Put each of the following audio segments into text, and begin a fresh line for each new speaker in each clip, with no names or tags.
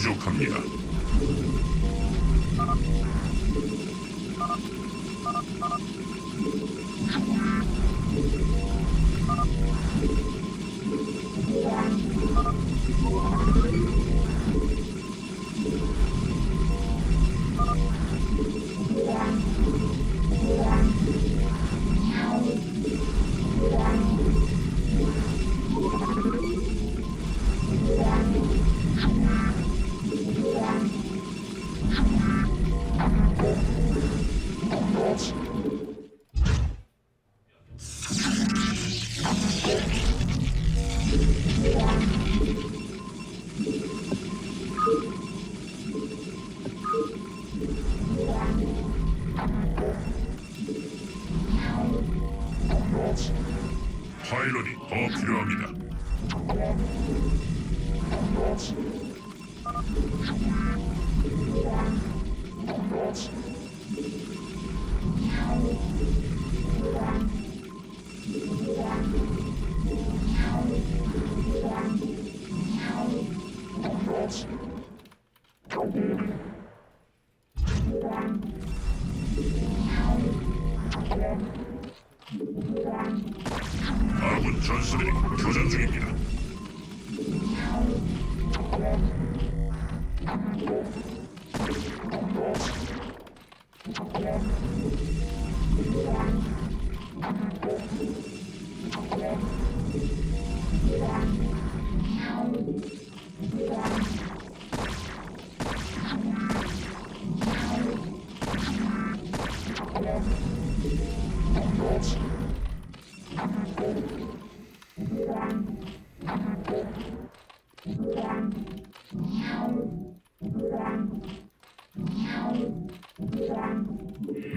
부족합니다. 파일럿이 더 필요합니다. 아 전사들이 교전 중입니다.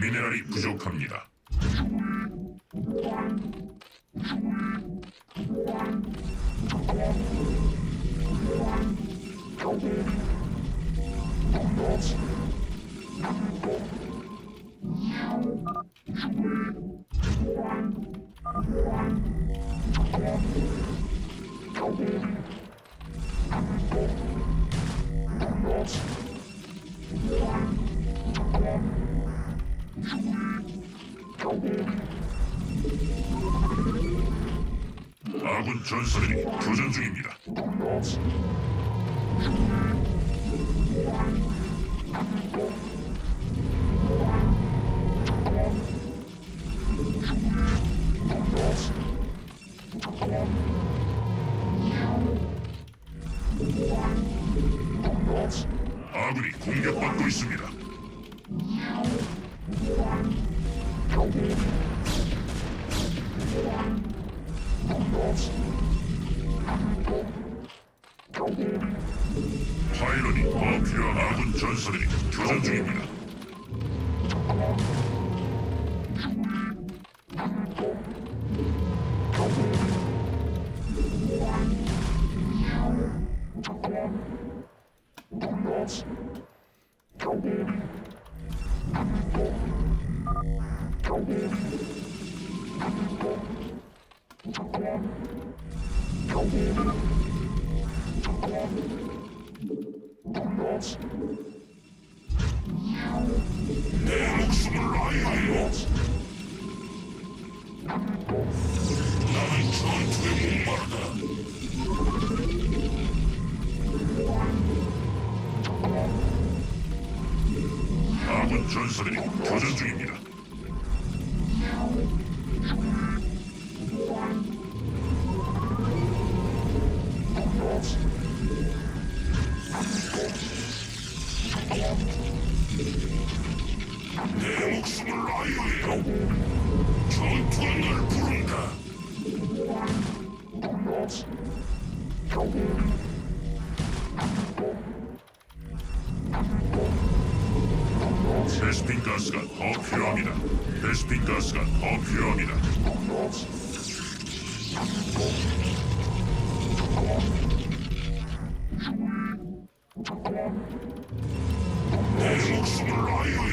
미네랄이 부족합니다. 아군 전사들이 교전 중입니다. 목숨을 아이하여 전투가 날 부른다. 베스핀 가스가 더 필요합니다. 베스핀 가스가 더 필요합니다. 내 목숨을 아이하여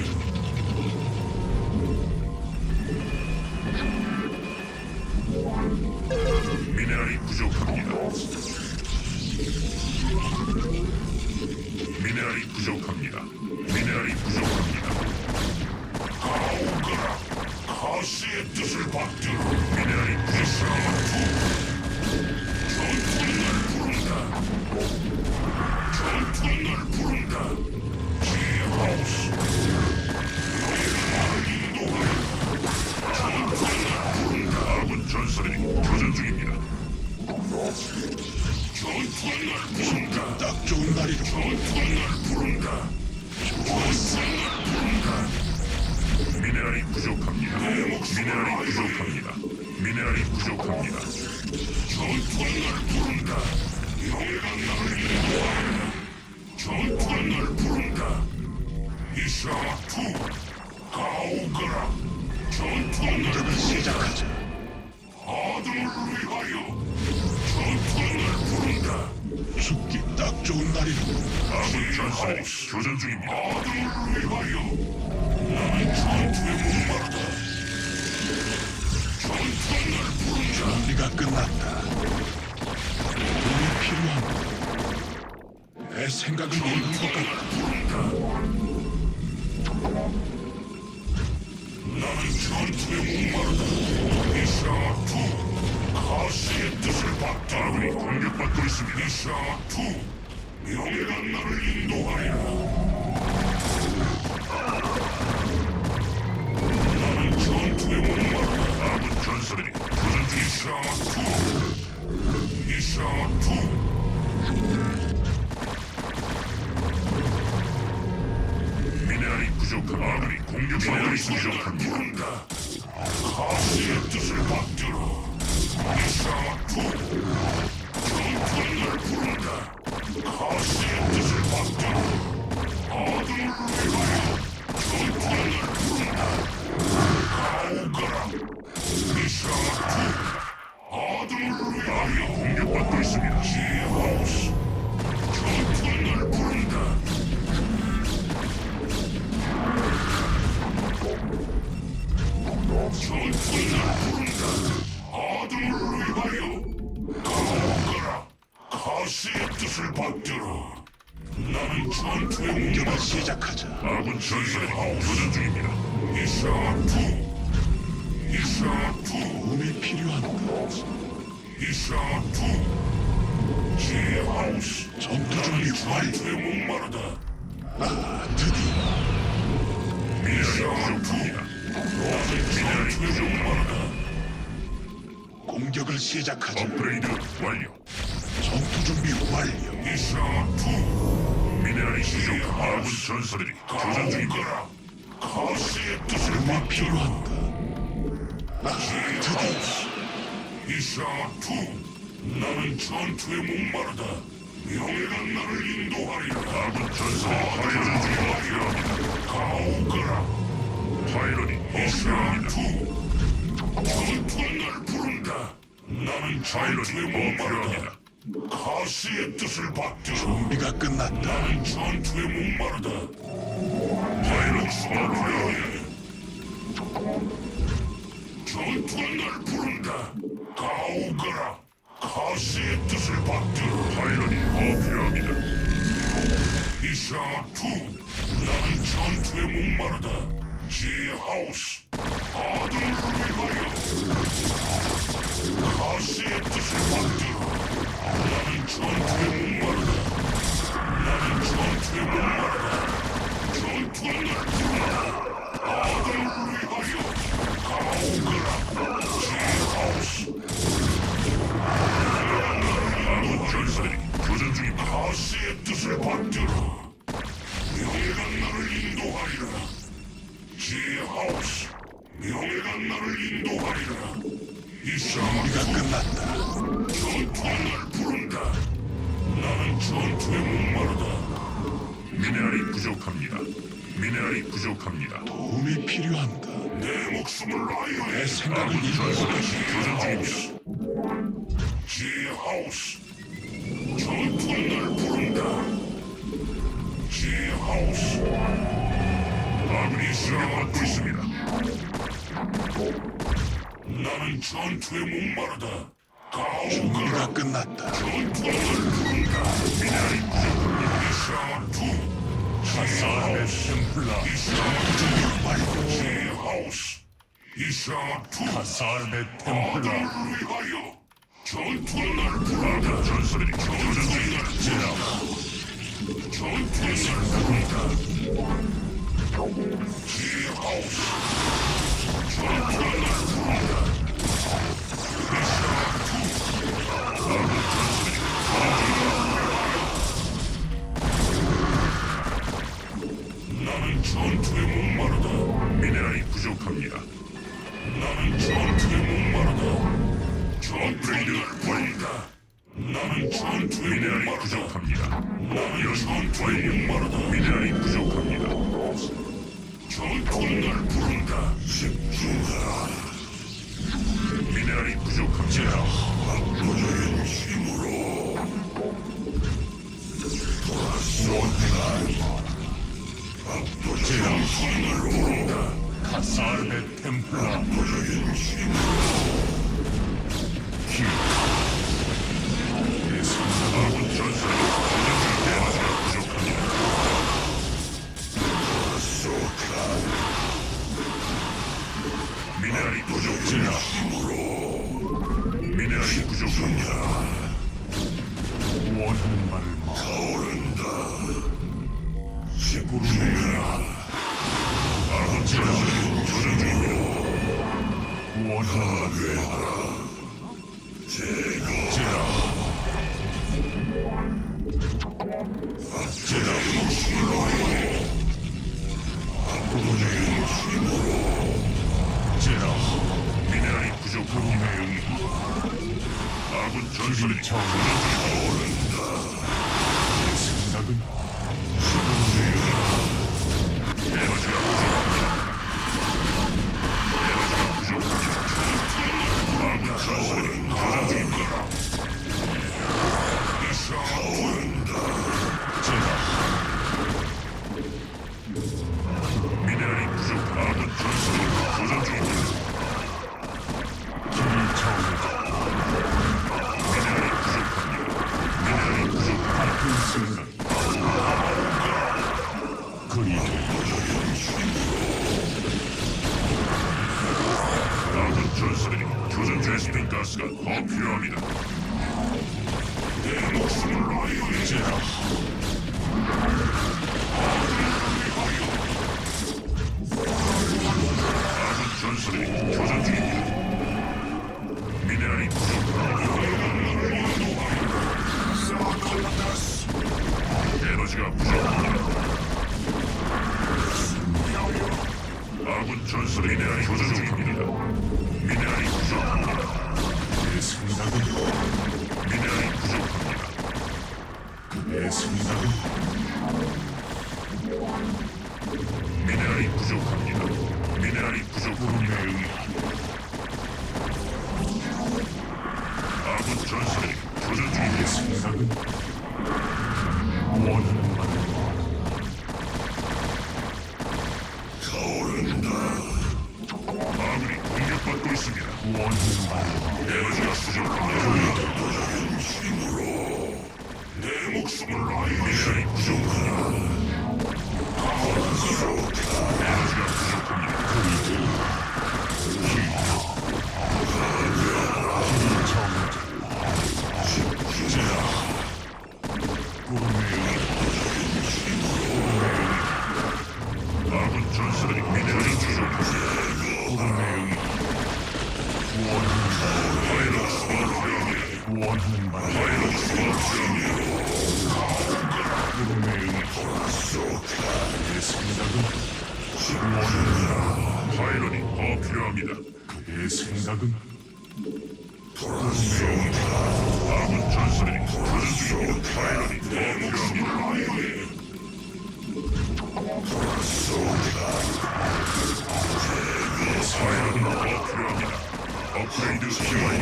공격을 시작하자.
아들을 위하여. 전투는 날 부른다.
죽기 딱 좋은 날이로
아군 전사들이 교전 중입니다. 아들을 위하여 나는 전투에 목마르다. 전투는 날 부른다.
준비가 끝났다. 돈이 필요한 내 생각을 읽은 것 같다.
부른다. 있습니다. 이샤투 명예가 나를 인도하리라. 나는 전투에 목마르다. 아군 전사들이 교전 중 이샤투 이샤투 미네랄이 부족한 아들이 공격받고 날 부른다. 가시의 뜻을 받들어. 가오거라 이샤투 아들을 위하여 공격받고 있습니다. 지하우스 전투는 날 아,
드디어. 공격을 시작하자.
업그레이드 완료.
전투 준비 완료.
이샤투. 미네랄이 부족한 아군 전설들이 교전 중입니다. 가시의 뜻을 받들어.
필요한가? 아, 드디어
이샤투 나는 전투에 목마르다 명예가 나를 인도하리라 파일럿이 필요합니다 가오거라 파일럿이 필요합니다 전투는 날 부른다 나는 전투에 목마르다 가시의 뜻을 받들어
준비가 끝났다.
나는 전투에 목마르다 파일럿이 필요해 전투는 날 부른다. 가오거라. 가시의 뜻을 받들 더 필요합니다. 이샤투. 나는 전투에 목마르다. 지하우스. 아들을 위하여. 가시의 뜻을 받들어. 나는 전투에 목마르다. 나는 전투에 목마르다. 전투는 날 부른다. 가시의 뜻을 받들어. 명예가 나를 인도하리라. 지하우스. 명예가 나를 인도하리라. 이샤
준비가 끝났다.
전투는 날 부른다. 나는 전투에 목마르다. 미네랄이 부족합니다. 미네랄이 부족합니다.
도움이 필요한가?
내 목숨을 라이오에
내 생각을
전설이 교전. 중입니다. 지하우스 전투는 날 부른다. 지하우스 아군이 공격받고 있습니다. 나는 전투에 목마르다. 가오가
준비가 끝났다.
전투는 날 부른다. 미네랄이 부족합니다. 이샤투
사람의 템플라
이샤투
준비 완료.
지하우스 이샤투
사람의 템플라
아들을 위하여 전투는 날 부른다. 전설이 교전 중이다. 전투는 날 부른다. 지하우스 미네랄이 부족합니다. 나는 전투에 목마르다. 미네랄이 부족합니다. 전투는 날 부른다. 집중하라. 미네랄이 부족합니다. 압도적인 힘으로 전투는 날 부른다.
사람의 템플라
압도적인 힘으로 아 전설
내 생각은
미네랄이 부족합니다. 내 부족합니다. 내 목숨을 미네 파일런이 더 필요합니다.
그의 생각은
돌아서옵니다. 남은 전설이 돌아서옵니다. 파일런이 더 필요합니다. 돌아서옵니다. 파일런이 더 필요합니다. 업그레이드 시키와이